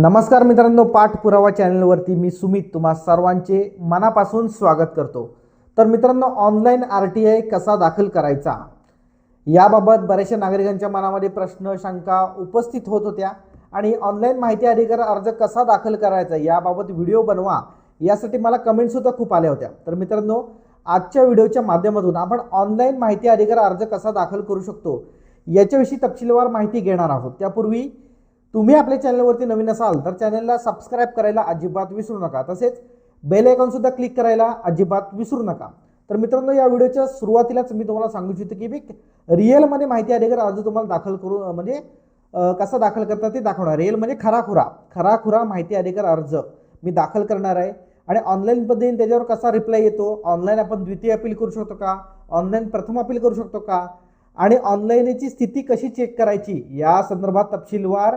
नमस्कार मित्रांनो पाठपुरावा चॅनलवरती मी सुमित तुम्हा सर्वांचे मनापासून स्वागत करतो. तर मित्रांनो ऑनलाईन आर टी आय कसा दाखल करायचा? याबाबत बऱ्याचशा नागरिकांच्या मनामध्ये प्रश्न शंका उपस्थित होत होत्या आणि ऑनलाईन माहिती अधिकार अर्ज कसा दाखल करायचा याबाबत व्हिडिओ बनवा यासाठी मला कमेंटसुद्धा खूप आल्या होत्या. तर मित्रांनो आजच्या व्हिडिओच्या माध्यमातून आपण ऑनलाईन माहिती अधिकार अर्ज कसा दाखल करू शकतो याच्याविषयी तपशीलवार माहिती घेणार आहोत. त्यापूर्वी तुम्ही आपल्या चॅनलवरती नवीन असाल तर चॅनलला सबस्क्राईब करायला अजिबात विसरू नका. तसेच बेल आयकॉन सुद्धा क्लिक करायला अजिबात विसरू नका. तर मित्रांनो या व्हिडिओच्या सुरुवातीलाच मी तुम्हाला सांगू इच्छितो की मी रिअलमध्ये माहिती अधिकार अर्ज तुम्हाला दाखल करू म्हणजे कसा दाखल करता ते दाखवणार. रिअल म्हणजे खराखुरा खराखुरा माहिती अधिकार अर्ज. मी दाखल करणार आहे. आणि ऑनलाईन पद्धतीने त्याच्यावर कसा रिप्लाय येतो? ऑनलाईन आपण द्वितीय अपील करू शकतो का? ऑनलाईन प्रथम अपील करू शकतो का? आणि ऑनलाईनची स्थिती कशी चेक करायची? या संदर्भात तपशीलवार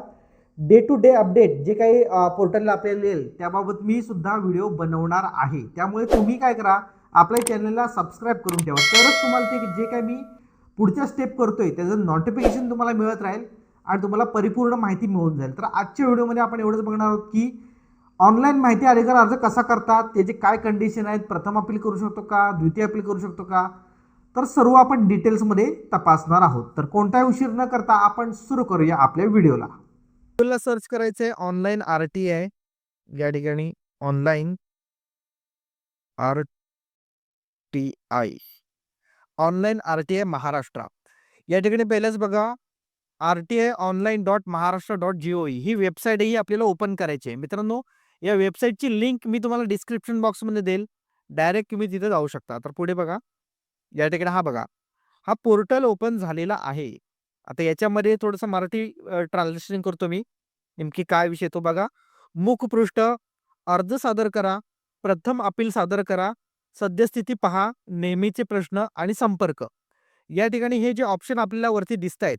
डे टू डे अपडेट जे काही पोर्टलला आपल्याला येईल त्याबाबत मी सुद्धा व्हिडिओ बनवणार आहे. त्यामुळे तुम्ही काय करा आपल्या चॅनलला सबस्क्राईब करून ठेवा. तरच तुम्हाला ते जे काही मी पुढच्या स्टेप करतोय त्याचं नोटिफिकेशन तुम्हाला मिळत राहील आणि तुम्हाला परिपूर्ण माहिती मिळून जाईल. तर आजच्या व्हिडिओमध्ये आपण एवढंच बघणार आहोत की ऑनलाईन माहिती अधिकार अर्ज कसा करतात त्याचे काय कंडिशन आहेत प्रथम अपील करू शकतो का द्वितीय अपील करू शकतो का तर सर्व आपण डिटेल्समध्ये तपासणार आहोत. तर कोणताही उशीर न करता आपण सुरू करूया आपल्या व्हिडिओला. गुगलला सर्च करायचं आहे ऑनलाईन आर टी आय या ठिकाणी online R T I online R T I Maharashtra. या ठिकाणी पहिल्याच बघा R T I online dot Maharashtra dot G O ही वेबसाईटही आपल्याला ओपन करायची आहे. मित्रांनो या वेबसाईटची लिंक मी तुम्हाला डिस्क्रिप्शन बॉक्समध्ये देईल. डायरेक्ट तुम्ही तिथे जाऊ शकता. तर पुढे बघा. या ठिकाणी हा बघा. हा पोर्टल ओपन झालेला आहे. आता याच्यामध्ये थोडंसं मराठी ट्रान्सलेशन करतो मी. नेमकी काय विषय तो बघा. मुखपृष्ठ अर्ज सादर करा. प्रथम अपील सादर करा. सद्यस्थिती पहा. नेहमीचे प्रश्न आणि संपर्क. या ठिकाणी हे जे ऑप्शन आपल्याला वरती दिसत आहेत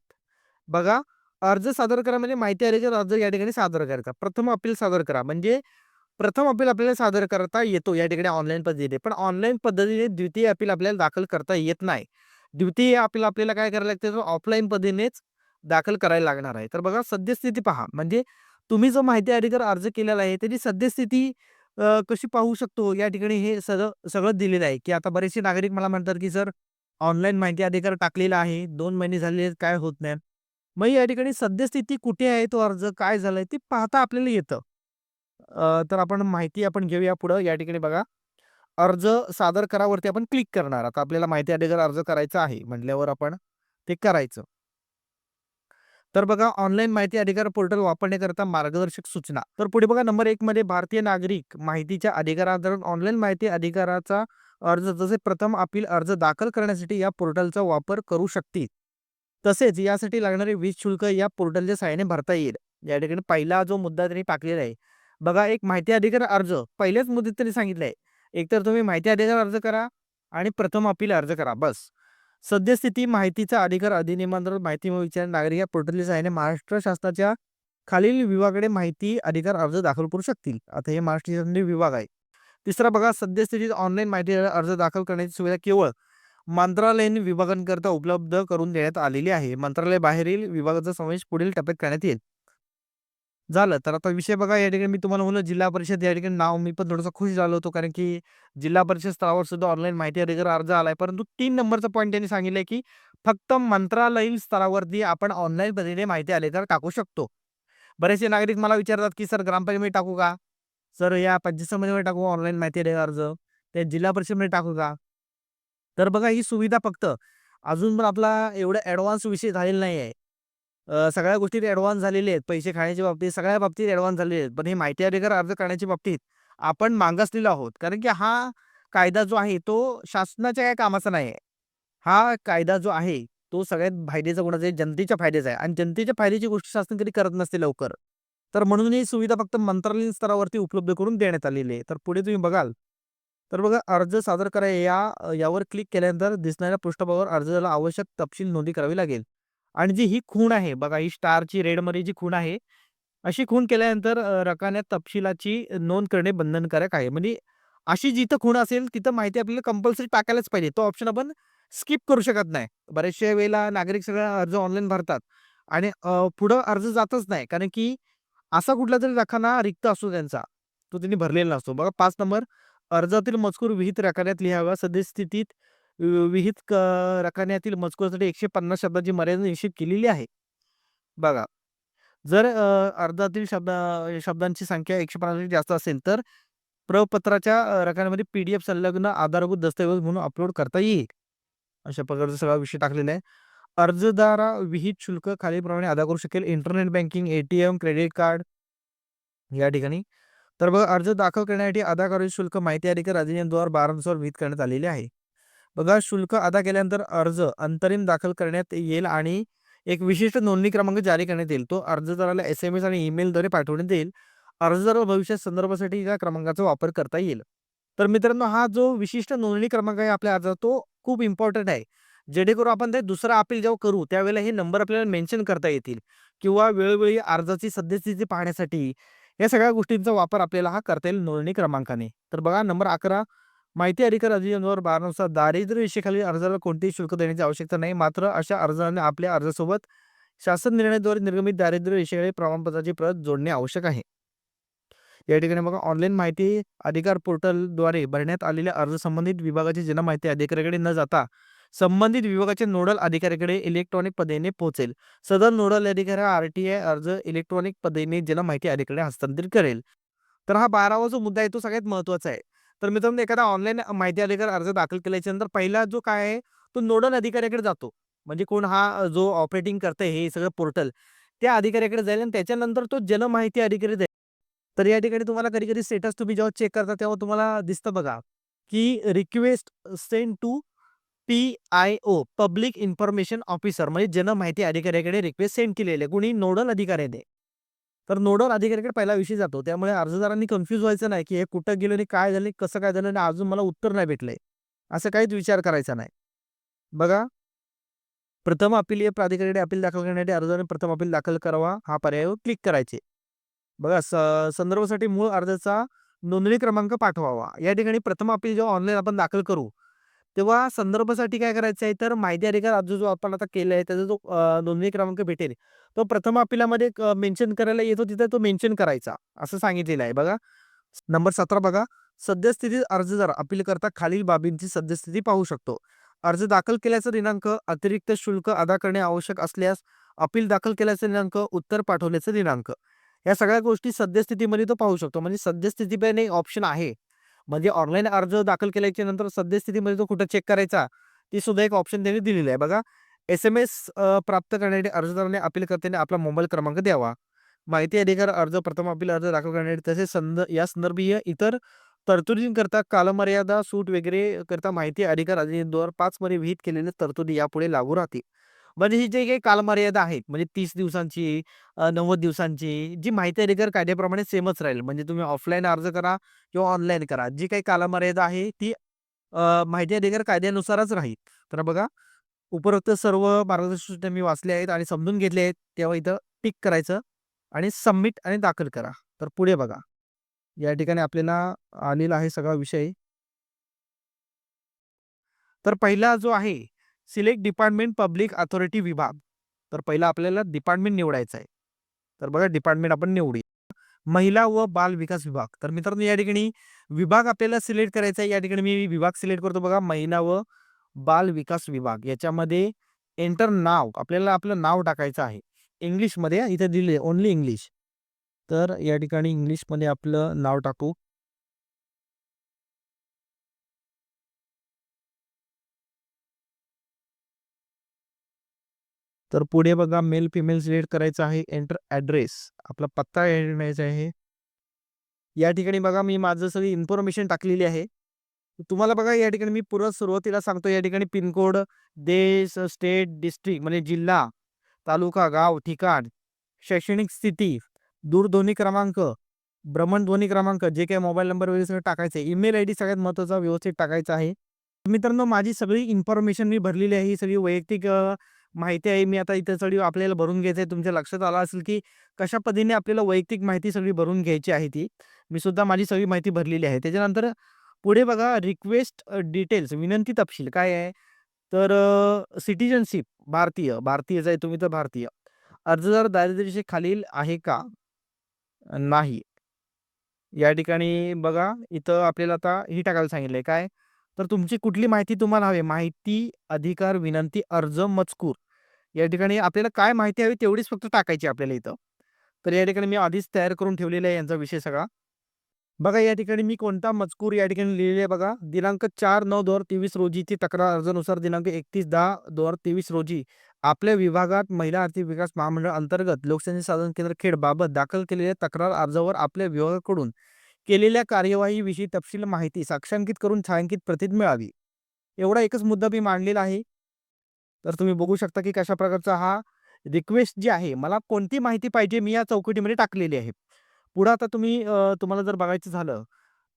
बघा. अर्ज सादर करा म्हणजे माहिती अधिकार अर्ज या ठिकाणी सादर करायचा. प्रथम अपील सादर करा. म्हणजे प्रथम अपील आपल्याला सादर करता येतो. या ठिकाणी ऑनलाईन पद्धतीने. पण ऑनलाईन पद्धतीने द्वितीय अपील आपल्याला दाखल करता येत नाही. द्वितीय आपल्याला आपल्याला काय करायला लागते? तर ऑफलाईन पद्धतीनेच दाखल करायला लागणार आहे. तर बघा सद्यस्थिती पहा. म्हणजे तुम्ही जो माहिती अधिकार अर्ज केलेला आहे त्याची सद्यस्थिती कशी पाहू शकतो? या ठिकाणी हे सगळं सगळं दिलेलं आहे. की आता बरेचसे नागरिक मला म्हणतात की सर ऑनलाईन माहिती अधिकार टाकलेला आहे. दोन महिने झाले काय होत नाही. मग या ठिकाणी सद्यस्थिती कुठे आहे? तो अर्ज काय झालाय? ते पाहता आपल्याला येतं. तर आपण माहिती आपण घेऊया पुढं. या ठिकाणी बघा. अर्ज सादर करावरती आपण क्लिक करणार. आता आपल्याला माहिती अधिकार अर्ज करायचा आहे म्हटल्यावर आपण ते करायचं. तर बघा ऑनलाईन माहिती अधिकार पोर्टल वापरण्याकरता मार्गदर्शक सूचना. तर पुढे बघा नंबर एक मध्ये भारतीय नागरिक माहितीच्या अधिकारांतर्गत ऑनलाईन माहिती अधिकाराचा अर्ज जसे प्रथम अपील अर्ज दाखल करण्यासाठी या पोर्टलचा वापर करू शकतील. तसेच यासाठी लागणारे वीज शुल्क या पोर्टलच्या सहाय्याने भरता येईल. या ठिकाणी पहिला जो मुद्दा त्यांनी टाकलेला आहे. बघा एक माहिती अधिकार अर्ज पहिल्याच मुद्द्यात त्यांनी सांगितलंय एकतर तुम्ही माहिती अधिकार अर्ज करा आणि प्रथम अपील अर्ज करा बस. सद्यस्थिती माहितीचा अधिकार अधिनियमांतर्गत माहिती विचार नागरिक या पोर्टलच्या सहाय्याने महाराष्ट्र शासनाच्या खालील विभागाकडे माहिती अधिकार अर्ज दाखल करू शकतील. आता हे महाराष्ट्र शासनाचे विभाग आहे. तिसरा बघा सद्यस्थितीत ऑनलाईन माहिती अर्ज दाखल करण्याची सुविधा केवळ मंत्रालयीन विभागांकरता उपलब्ध करून देण्यात आलेली आहे. मंत्रालय बाहेरील विभागाचा समावेश पुढील टप्प्यात करण्यात येईल. झालं. तर आता विषय बघा या ठिकाणी मी तुम्हाला म्हणलं जिल्हा परिषद या ठिकाणी नाव मी पण थोडंसं खुश झालो होतो. कारण की जिल्हा परिषद स्तरावर सुद्धा ऑनलाईन माहिती अधिकार अर्ज आलाय. परंतु तीन नंबरचा पॉईंट त्यांनी सांगितलंय की फक्त मंत्रालयीन स्तरावरती आपण ऑनलाईन पद्धतीने माहिती अधिकार टाकू शकतो. बरेचसे नागरिक मला विचारतात की सर ग्रामपंचायतीमध्ये टाकू का? सर या पंचायत समितीमध्ये टाकू ऑनलाईन माहिती अधिकार अर्ज? ते जिल्हा परिषदमध्ये टाकू का? तर बघा ही सुविधा फक्त अजून पण आपला एवढा ॲडव्हान्स विषय झालेला नाही आहे सगळ्या गोष्टीत ॲडव्हान्स झालेले आहेत. पैसे खाण्याच्या बाबतीत सगळ्या बाबतीत ॲडव्हान्स झालेले आहेत. पण हे माहिती अधिकार अर्ज करण्याच्या बाबतीत आपण मागासलेलो आहोत. कारण की हा कायदा जो आहे तो शासनाच्या काय कामाचा नाही हा कायदा जो आहे तो सगळ्यात फायद्याचा गुणाचा आहे जनतेच्या फायद्याचा आहे. आणि जनतेच्या फायद्याची गोष्ट शासन कधी करत नसते लवकर. तर म्हणून ही सुविधा फक्त मंत्रालयीन स्तरावरती उपलब्ध करून देण्यात आलेली आहे. तर पुढे तुम्ही बघाल. तर बघा अर्ज सादर करा या यावर क्लिक केल्यानंतर दिसणाऱ्या पृष्ठभागावर अर्जाला आवश्यक तपशील नोंदी करावी लागेल. आणि जी ही खूण आहे बघा ही स्टारची रेडमध्ये जी खूण आहे अशी खूण केल्यानंतर रकान्यात तपशिलाची नोंद करणे बंधनकारक आहे म्हणजे अशी जिथं खूण असेल तिथं माहिती आपल्याला कंपल्सरी टाकायलाच पाहिजे तो ऑप्शन आपण स्किप करू शकत नाही बऱ्याचशा वेळेला नागरिक सगळा अर्ज ऑनलाईन भरतात आणि पुढं अर्ज जातच नाही कारण की असा कुठला तरी रखाना रिक्त असतो त्यांचा. तो त्यांनी भरलेला नसतो. बघा पाच नंबर अर्जातील मजकूर विहित रकान्यात लिहावा. सद्यस्थितीत विहित क रकान्यातील मजकुरासाठी 150 शब्दांची मर्यादा निश्चित केलेली आहे. बघा, जर अर्धातील अर्जातील शब्दा शब्दांची संख्या 150 पेक्षा जास्त असेल, तर प्रपत्राच्या रकान्यामध्ये पी-डी-एफ संलग्न आधारभूत दस्तऐवज म्हणून अपलोड करता येईल. अशा प्रकारचा सगळा विषय टाकलेला आहे. अर्जदारा विहित शुल्क खालीलप्रमाणे अदा करू शकेल. Internet banking, ATM, credit card या ठिकाणी. तर बघा अर्ज दाखल करण्यासाठी अदा करायचे शुल्क माहिती अधिकार अधिनियम 2012 नुसार विहित करण्यात आलेले आहे. बघा शुल्क अदा केल्यानंतर अर्ज अंतरिम दाखल करण्यात येईल आणि एक विशिष्ट नोंदणी क्रमांक जारी करण्यात येईल. तो अर्जदाराला एस-एम-एस आणि ईमेलद्वारे पाठवण्यात येईल. अर्जदार भविष्यात संदर्भासाठी या क्रमांकाचा वापर करता येईल. तर मित्रांनो हा जो विशिष्ट नोंदणी क्रमांक आहे आपल्या अर्जात तो खूप इम्पॉर्टंट आहे. जेणेकरून आपण ते दुसरा अपील जेव्हा करू त्यावेळेला हे नंबर आपल्याला मेन्शन करता येतील किंवा वेळोवेळी अर्जाची सद्यस्थिती पाहण्यासाठी या सगळ्या गोष्टींचा वापर आपल्याला हा करता येईल नोंदणी क्रमांकाने. तर बघा नंबर 11 माहिती अधिकार अधिनियम बारानुसार दारिद्र्य रेषेखालील अर्जाला कोणतेही शुल्क देण्याची आवश्यकता नाही. मात्र अशा अर्जाने आपल्या अर्जासोबत शासन निर्णयाद्वारे निर्गमित दारिद्र्य रेषेखालील प्रमाणपत्राची प्रत जोडणे आवश्यक आहे. या ठिकाणी बघा ऑनलाईन माहिती अधिकार पोर्टलद्वारे भरण्यात आलेल्या अर्ज संबंधित विभागाची जन माहिती अधिकाऱ्याकडे न जाता संबंधित विभागाच्या नोडल अधिकाऱ्याकडे इलेक्ट्रॉनिक पद्धतीने पोहोचेल. सदर नोडल अधिकारी आर-टी-आय अर्ज इलेक्ट्रॉनिक पद्धतीने जन माहिती अधिकाऱ्याकडे हस्तांतरित करेल. तर हा 12वा जो मुद्दा आहे तो सगळ्यात महत्त्वाचा आहे. तर मित्रांनो एखादा ऑनलाईन माहिती अधिकार अर्ज दाखल केल्याच्यानंतर पहिला जो काय आहे तो नोडल अधिकाऱ्याकडे जातो. म्हणजे कोण हा जो ऑपरेटिंग करतंय हे सगळं पोर्टल त्या अधिकाऱ्याकडे जाईल आणि त्याच्यानंतर तो जन माहिती अधिकारी जाईल. तर या ठिकाणी तुम्हाला कधी-कधी स्टेटस तुम्ही जेव्हा चेक करता तेव्हा तुम्हाला दिसतं बघा, की request send to PIO public information officer म्हणजे जन माहिती अधिकाऱ्याकडे रिक्वेस्ट सेंड केलेली आहे. कुणी नोडल अधिकाऱ्याने. तर नोडल अधिकाऱ्याकडे पहिला विषय जातो. त्यामुळे अर्जदारांनी कन्फ्यूज व्हायचं नाही, की हे कुठं गेलं आणि काय झालं, कसं काय झालं आणि अजून मला उत्तर नाही भेटलंय. असं काहीच विचार करायचा नाही. बघा प्रथम अपिलीय प्राधिकरणाकडे अपील दाखल करण्यासाठी अर्जदाराने प्रथम अपील दाखल करावा हा पर्याय क्लिक करायचे. बघा स संदर्भासाठी मूळ अर्जाचा नोंदणी क्रमांक पाठवावा. या ठिकाणी प्रथम अपील जेव्हा ऑनलाईन आपण दाखल करू, तेव्हा संदर्भासाठी काय करायचं आहे तर माहिती अधिकार अर्ज जो आपण आता केलाय त्याचा जो नोंदणी क्रमांक भेटेल, तो प्रथम अपीलामध्ये मेन्शन करायला येतो तिथे तो मेन्शन करायचा, असं सांगितलेलं आहे बघा. नंबर 17 बघा सद्यस्थितीत अर्जदार अपील करता खालील बाबींची सद्यस्थिती पाहू शकतो. अर्ज दाखल केल्याचा दिनांक, अतिरिक्त शुल्क अदा करणे आवश्यक असल्यास अपील दाखल केल्याचा दिनांक, उत्तर पाठवल्याचा दिनांक. या सगळ्या गोष्टी सद्यस्थितीमध्ये तो पाहू शकतो. म्हणजे सद्यस्थिती एक ऑप्शन आहे. म्हणजे ऑनलाईन अर्ज दाखल केल्याच्यानंतर सद्यस्थितीमध्ये तो कुठं चेक करायचा, ती सुद्धा एक ऑप्शन त्यांनी दिलेली आहे बघा. एस-एम-एस प्राप्त करण्यासाठी अर्जदाराने अपील करताना आपला मोबाईल क्रमांक द्यावा. माहिती अधिकार अर्ज प्रथम अपील अर्ज दाखल करण्यासाठी तसेच संद या संदर्भीय इतर तरतुदींकरता कालमर्यादा, सूट वगैरे करता माहिती अधिकार अधिनियम 2005 मध्ये विहित केलेल्या तरतुदी यापुढे लागू राहतील. म्हणजे ही जी काही कालमर्यादा आहेत म्हणजे तीस दिवसांची, अ, 90 दिवसांची, जी माहिती अधिकार कायद्याप्रमाणे सेमच राहील. म्हणजे तुम्ही ऑफलाईन अर्ज करा किंवा ऑनलाईन करा. जी काही कालमर्यादा आहे ती अ, माहिती अधिकार कायद्यानुसारच राहील. तर बघा उपरोक्त सर्व मार्गदर्शक सूचना मी वाचल्या आहेत आणि समजून घेतल्या आहेत. तेव्हा इथं टिक करायचं आणि सबमिट आणि दाखल करा. तर पुढे बघा. या ठिकाणी आपल्याला आलेला आहे सगळा विषय. तर पहिला जो आहे सिलेक्ट डिपार्टमेंट पब्लिक अथॉरिटी विभाग. तर पहिला आपल्याला डिपार्टमेंट निवडायचं आहे. तर बघा डिपार्टमेंट आपण निवडूया. महिला व बाल विकास विभाग. तर मित्रांनो या ठिकाणी विभाग आपल्याला सिलेक्ट करायचा आहे. या ठिकाणी मी विभाग सिलेक्ट करतो बघा महिला व बाल विकास विभाग. याच्यामध्ये एंटर नाव आपल्याला आपलं नाव टाकायचं आहे. इंग्लिशमध्ये हां, इथे दिले ओन्ली इंग्लिश. तर या ठिकाणी इंग्लिशमध्ये आपलं नाव टाकू. तर पुढे बघा मेल, फिमेल सिलेक्ट करायचं आहे. एंटर ॲड्रेस आपला पत्ता द्यायचा आहे. या ठिकाणी बघा मी माझं सगळी इन्फॉर्मेशन टाकलेली आहे. तुम्हाला बघा या ठिकाणी मी पूर्व सुरुवातीला सांगतो या ठिकाणी पिनकोड, देश, स्टेट, डिस्ट्रिक्ट म्हणजे जिल्हा, तालुका, गाव, ठिकाण, शैक्षणिक स्थिती, दूरध्वनी क्रमांक, भ्रमणध्वनी क्रमांक, जे काही मोबाईल नंबर वगैरे सगळं टाकायचं आहे. ईमेल आय डी सगळ्यात महत्त्वाचा व्यवस्थित टाकायचा आहे. मित्रांनो माझी सगळी इन्फॉर्मेशन मी भरलेली आहे. ही सगळी वैयक्तिक माहिती आहे. मी आता इथे सगळी आपल्याला भरून घ्यायचं आहे. तुमच्या लक्षात आलं असेल, की कशा पद्धतीने आपल्याला वैयक्तिक माहिती सगळी भरून घ्यायची आहे ती. मी सुद्धा माझी सगळी माहिती भरलेली आहे. त्याच्यानंतर पुढे बघा रिक्वेस्ट डिटेल्स विनंती तपशील काय आहे? तर सिटिजनशिप भारतीय, भारतीयच आहे तुम्ही तर भारतीय. अर्जदार दारिद्र्य खालील आहे का? नाही. या ठिकाणी बघा, इथं आपल्याला आता ही टाकायला सांगितलंय काय? तर तुमची कुठली माहिती तुम्हाला हवी? माहिती, अधिकार, विनंती, अर्ज, मजकूर. या ठिकाणी आपल्याला काय माहिती हवी तेवढीच फक्त टाकायची आपल्याला इथं. तर या ठिकाणी मी आधीच तयार करून ठेवलेला आहे यांचा विषय सगळा. बघा या ठिकाणी मी कोणता मजकूर या ठिकाणी लिहिलेला आहे बघा. दिनांक 4/9/2023 रोजीची तक्रार अर्जानुसार दिनांक 31/10/2023 रोजी आपल्या विभागात महिला आर्थिक विकास महामंडळ अंतर्गत लोकसंख्या साधन केंद्र खेड बाबत दाखल केलेल्या तक्रार अर्जावर आपल्या विभागाकडून केलेल्या कार्यवाहीविषयी तपशील माहिती साक्षांकित करून छायांकित प्रतीत मिळावी. एवढा एकच मुद्दा मी मांडलेला आहे. तर तुम्ही बघू शकता की कशा प्रकारचा हा रिक्वेस्ट जी आहे, मला कोणती माहिती पाहिजे मी या चौकटीमध्ये टाकलेली आहे. पुढं आता तुम्ही तुम्हाला जर बघायचं झालं,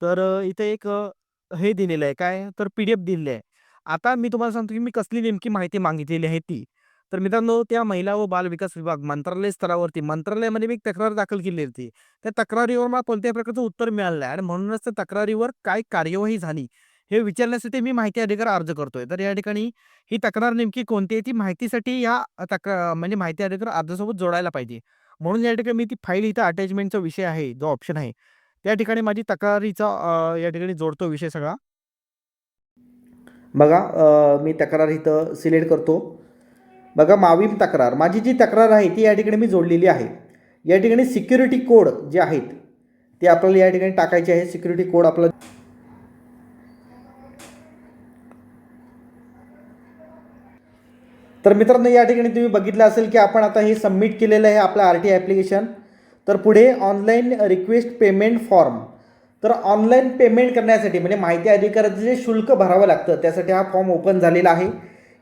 तर इथे एक हे दिलेलं आहे काय? तर पी-डी-एफ दिलेलं आहे. आता मी तुम्हाला सांगतो की मी कसली नेमकी माहिती मागितलेली आहे ती. तर मित्रांनो त्या महिला व बाल विकास विभाग मंत्रालय स्तरावरती मंत्रालयामध्ये मी एक तक्रार दाखल केली होती. त्या तक्रारीवर मला कोणत्याही प्रकारचं उत्तर मिळालं नाही आणि म्हणूनच त्या तक्रारीवर काय कार्यवाही झाली, हे विचारण्यासाठी मी माहिती अधिकार अर्ज करतोय. तर या ठिकाणी ही तक्रार नेमकी कोणती आहे ती माहितीसाठी या तक्रार म्हणजे माहिती अधिकार अर्जासोबत जोडायला पाहिजे. म्हणून या ठिकाणी मी ती फाईल इथं अटॅचमेंटचा विषय आहे, जो ऑप्शन आहे, त्या ठिकाणी माझी तक्रारीचा या ठिकाणी जोडतो विषय सगळा. बघा मी तक्रार इथं सिलेक्ट करतो. बघा मावीम तक्रार. माझी जी तक्रार आहे ती या ठिकाणी मी जोडलेली आहे. या ठिकाणी सिक्युरिटी कोड जे आहेत, ते आपल्याला या ठिकाणी टाकायचे आहे. सिक्युरिटी कोड आपला तर मित्रांनो या ठिकाणी तुम्ही बघितलं असेल की आपण आता हे सबमिट केलेलं आहे आपलं आर टी ॲप्लिकेशन. तर पुढे ऑनलाईन रिक्वेस्ट पेमेंट फॉर्म. तर ऑनलाईन पेमेंट करण्यासाठी म्हणजे माहिती अधिकाराचं जे शुल्क भरावं लागतं, त्यासाठी हा फॉर्म ओपन झालेला आहे.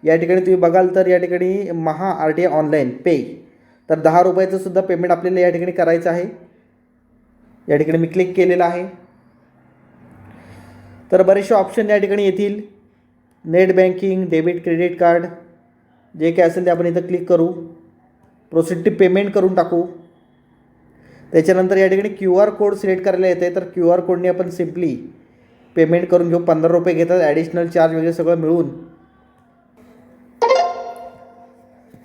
या ठिकाणी तुम्ही बघाल तर या ठिकाणी Maha R T I online pay. तर ₹10 सुद्धा पेमेंट आपल्याला या ठिकाणी करायचं आहे. या ठिकाणी मी क्लिक केलेलं आहे. तर बरेचसे ऑप्शन या ठिकाणी येतील. Net banking, debit, credit card जे काय असेल ते आपण इथं क्लिक करू. प्रोसीड टू पेमेंट करून टाकू. त्याच्यानंतर या ठिकाणी क्यू आर कोड सिलेक्ट करायला येते तर क्यू आर कोडने आपण सिम्पली पेमेंट करून घेऊ. ₹15 घेतात ॲडिशनल चार्ज वगैरे सगळं मिळून.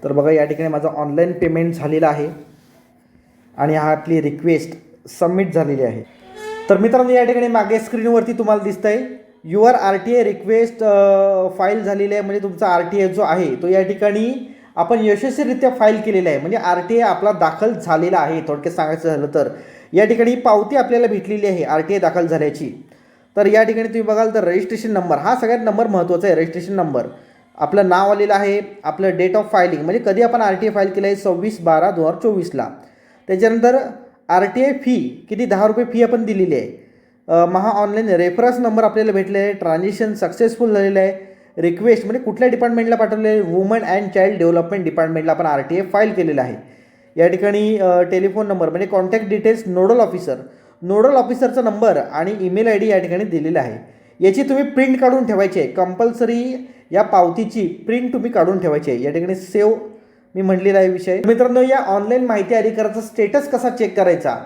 तर बघा या ठिकाणी माझं ऑनलाईन पेमेंट झालेलं आहे आणि हा आपली रिक्वेस्ट सबमिट झालेली आहे. तर मित्रांनो या ठिकाणी मागे स्क्रीनवरती तुम्हाला दिसतंय your R T I request file झालेली आहे म्हणजे तुमचा आर टी आय जो आहे तो या ठिकाणी आपण यशस्वीरित्या फाईल केलेला आहे म्हणजे आर टी आय आपला दाखल झालेला आहे थोडक्यात सांगायचं झालं तर. या ठिकाणी पावती आपल्याला भेटलेली आहे आर टी आय दाखल झाल्याची. तर या ठिकाणी तुम्ही बघाल तर रजिस्ट्रेशन नंबर हा सगळ्यात नंबर महत्त्वाचा आहे रजिस्ट्रेशन नंबर. आपलं नाव आलेलं आहे, आपलं डेट ऑफ फायलिंग म्हणजे कधी आपण आर टी आय फाईल केलं आहे 26/12/2024ला. त्याच्यानंतर आर टी आय फी किती ₹10 फी आपण दिलेली आहे. महा ऑनलाईन रेफरन्स नंबर आपल्याला भेटले आहे. ट्रान्झॅक्शन सक्सेसफुल झालेलं आहे. रिक्वेस्ट म्हणजे कुठल्या डिपार्टमेंटला पाठवले आहे? वुमन अँड चाइल्ड डेव्हलपमेंट डिपार्टमेंटला आपण आर टी ए फाईल केलेलं आहे. या ठिकाणी टेलिफोन नंबर म्हणजे contact details nodal officer. Nodal ऑफिसरचा number आणि ईमेल आय डी या ठिकाणी दिलेला आहे. याची तुम्ही प्रिंट काढून ठेवायची आहे. कंपल्सरी या पावतीची प्रिंट तुम्ही काढून ठेवायची आहे. या ठिकाणी सेव्ह मी म्हटलेला आहे विषय. मित्रांनो या ऑनलाईन माहिती अधिकाराचा स्टेटस कसा चेक करायचा?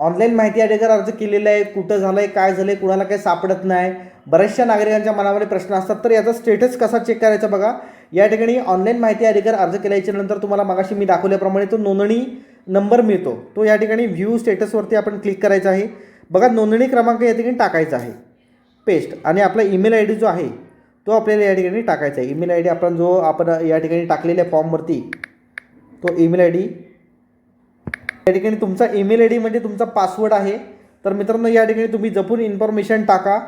ऑनलाईन माहिती अधिकार अर्ज केलेला आहे, कुठं झालं आहे, काय झालं आहे, कुणाला काही सापडत नाही. बऱ्याचशा नागरिकांच्या मनामध्ये प्रश्न असतात तर याचा स्टेटस कसा चेक करायचा बघा. या ठिकाणी ऑनलाईन माहिती अधिकार अर्ज केल्याच्यानंतर तुम्हाला मगाशी मी दाखवल्याप्रमाणे तो नोंदणी नंबर मिळतो. तो या ठिकाणी व्ह्यू स्टेटसवरती आपण क्लिक करायचा आहे. बघा नोंदणी क्रमांक या ठिकाणी टाकायचा आहे. पेस्ट आणि आपला ईमेल आय डी जो आहे तो आपल्याला या ठिकाणी टाकायचा आहे. ईमेल आय डी आपण जो आपण या ठिकाणी टाकलेल्या फॉर्मवरती तो ईमेल आय डी या ठिकाणी तुमचा ईमेल आय डी म्हणजे तुमचा पासवर्ड आहे. तर मित्रांनो या ठिकाणी तुम्ही जपून इन्फॉर्मेशन टाका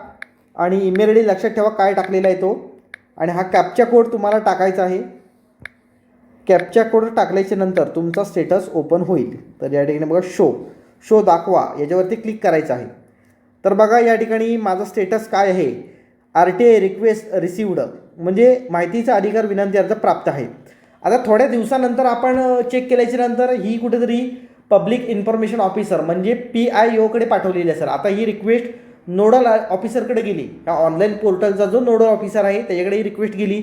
आणि ईमेल आय डी लक्षात ठेवा काय टाकलेला आहे तो आणि हा कॅप्चा कोड तुम्हाला टाकायचा आहे. कॅप्चा कोड टाकल्याच्या नंतर तुमचा स्टेटस ओपन होईल. तर या ठिकाणी बघा शो शो दाखवा याच्यावरती क्लिक करायचं आहे. तर बघा या ठिकाणी माझा स्टेटस काय आहे? R T I request received म्हणजे माहितीचा अधिकार विनंती अर्ज प्राप्त आहे. आता थोड्या दिवसानंतर आपण चेक केल्याच्यानंतर ही कुठेतरी पब्लिक इन्फॉर्मेशन ऑफिसर म्हणजे पी आय ओकडे पाठवलेली असेल. आता ही रिक्वेस्ट नोडल ऑफिसरकडे गेली. या ऑनलाईन पोर्टलचा जो नोडल ऑफिसर आहे त्याच्याकडे ही रिक्वेस्ट गेली.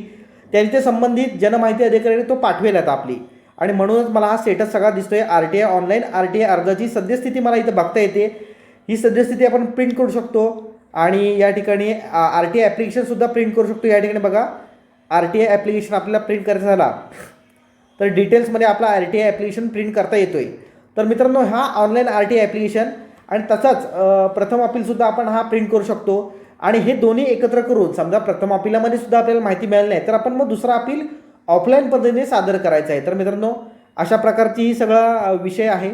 त्यांच्या संबंधित जनमाहिती अधिकाऱ्याने तो पाठवेल आता आपली आणि म्हणूनच मला हा स्टेटस सगळा दिसतोय. R T I online R T I अर्जाची सद्यस्थिती मला इथं बघता येते. ही सद्यस्थिती आपण प्रिंट करू शकतो आणि या ठिकाणी आर टी आय ॲप्लिकेशनसुद्धा प्रिंट करू शकतो. या ठिकाणी बघा आर टी आय ॲप्लिकेशन आपल्याला प्रिंट करायचा झाला तर डिटेल्समध्ये आपला R T I application print करता येतो आहे तर मित्रांनो हा ऑनलाईन आर टी ॲप्लिकेशन आणि तसाच प्रथम अपीलसुद्धा आपण हा प्रिंट करू शकतो. आणि हे दोन्ही एकत्र करून समजा प्रथम अपिलामध्ये सुद्धा आपल्याला माहिती मिळाली नाही तर आपण मग दुसरा अपील ऑफलाईन पद्धतीने सादर करायचा आहे. तर मित्रांनो अशा प्रकारची ही सगळा विषय आहे.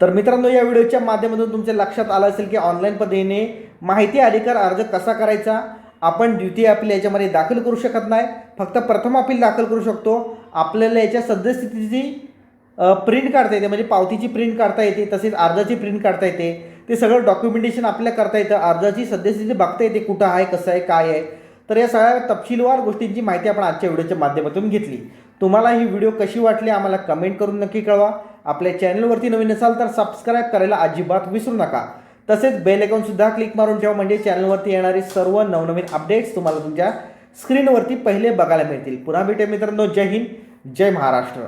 तर मित्रांनो या व्हिडिओच्या माध्यमातून तुमच्या लक्षात आलं असेल की ऑनलाईन पद्धतीने माहिती अधिकार अर्ज कसा करायचा? आपण द्वितीय अपील याच्यामध्ये दाखल करू शकत नाही. फक्त प्रथम अपील दाखल करू शकतो. आपल्याला याच्या सद्यस्थितीची प्रिंट काढता येते म्हणजे पावतीची प्रिंट काढता येते तसेच अर्जाची प्रिंट काढता येते. ते सगळं डॉक्युमेंटेशन आपल्याला करता येतं. अर्जाची सद्यस्थिती बघता येते कुठं आहे कसं आहे काय आहे. तर या सगळ्या तपशीलवार गोष्टींची माहिती आपण आजच्या व्हिडिओच्या माध्यमातून घेतली. तुम्हाला ही व्हिडिओ कशी वाटली आम्हाला कमेंट करून नक्की कळवा. आपल्या चॅनलवरती नवीन असाल तर सबस्क्राईब करायला अजिबात विसरू नका. तसेच बेल सुद्धा क्लिक मारून ठेवा म्हणजे चॅनलवरती येणारे सर्व नवनवीन अपडेट्स तुम्हाला तुमच्या स्क्रीनवरती पहिले बघायला मिळतील. पुन्हा भेटे मित्रांनो. जय हिंद जय महाराष्ट्र.